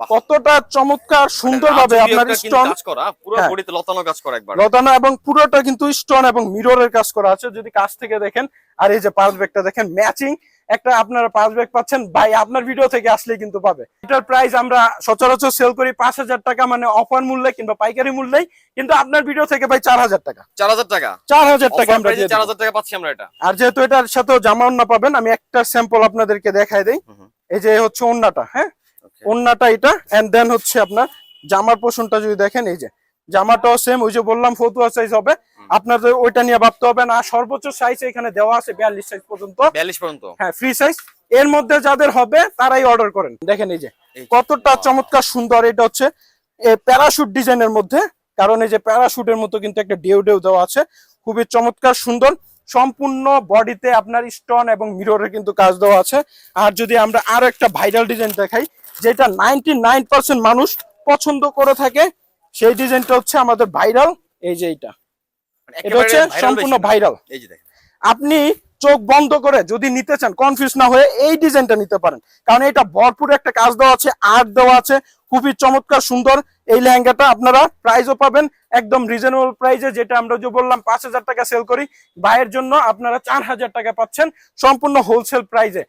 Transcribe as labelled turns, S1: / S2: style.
S1: কতটা চমৎকার সুন্দর ভাবে আপনার স্টোন।
S2: পুরো
S1: হ্যাঁ।
S2: বডিতে লতানো কাজ করা একবার।
S1: লতানো এবং পুরোটা কিন্তু স্টোন এবং মিররের কাজ করা আছে। যদি কাছ থেকে দেখেন আর এই যে পাঁচ ব্যাগটা দেখেন ম্যাচিং একটা আপনারা পাঁচ ব্যাগ পাচ্ছেন ভাই আপনার ভিডিও থেকে আসলে কিন্তু পাবে। এটার প্রাইস আমরা সচরাচর সেল করি পাঁচ হাজার টাকা মানে অফার মূল্যে কিংবা পাইকারি মূল্যেই। কিন্তু আপনার ভিডিও থেকে ভাই চার হাজার টাকা।
S2: চার হাজার টাকা?
S1: চার হাজার টাকা আমরা
S2: চার হাজার টাকা পাচ্ছি আমরা এটা।
S1: আর যেহেতু এটার সাথেও জামা ওন্না পাবেন আমি একটা স্যাম্পল আপনাদেরকে দেখাই দেই। এই যে হচ্ছে ওন্নাটা হ্যাঁ. ওন্নাটা এটা এন্ড দেন হচ্ছে আপনার জামার পোষণটা যদি দেখেন এই যে জামাটাও সেম ওই যে বললাম ফতুয়া সাইজ হবে। আপনাদের ওইটা নিয়ে ভাবতে হবে না সর্বোচ্চ সাইজ এখানে দেওয়া আছে বিয়াল্লিশ সাইজ পর্যন্ত।
S2: বিয়াল্লিশ পর্যন্ত।
S1: হ্যাঁ ফ্রি সাইজ এর মধ্যে যাদের হবে তারাই অর্ডার করেন। দেখেন এই যে কতটা চমৎকার সুন্দর এটা হচ্ছে প্যারাশুট ডিজাইনের মধ্যে। কারণ এই যে প্যারাশুটের মতো কিন্তু একটা ডেউ ডেউ দেওয়া আছে। খুবই চমৎকার সুন্দর। সম্পূর্ণ বডিতে আপনার স্টোন এবং মিররের কিন্তু কাজ দেওয়া আছে। আর যদি আমরা আরও একটা ভাইরাল ডিজাইন দেখাই যেটা নাইনটি নাইন পার্সেন্ট মানুষ পছন্দ করে থাকে সেই ডিজাইনটা হচ্ছে আমাদের ভাইরাল এই যে
S2: মানে
S1: এটা হচ্ছে সম্পূর্ণ ভাইরাল
S2: এই যে দেখেন।
S1: আপনি চোখ বন্ধ করে যদি নিতে চান কনফিউজ না হয়ে এই ডিজাইনটা নিতে পারেন। কারণ এটা ভরপুর একটা কাজ দেওয়া আছে আর্ট দেওয়া আছে খুবই চমৎকার সুন্দর। এই লেহেঙ্গাটা আপনারা প্রাইসও পাবেন একদম রিজনেবল প্রাইজে যেটা আমরা যে বললাম পাঁচ হাজার টাকা সেল করি। ভাইয়ের জন্য আপনারা চার হাজার টাকা পাচ্ছেন সম্পূর্ণ হোলসেল প্রাইসে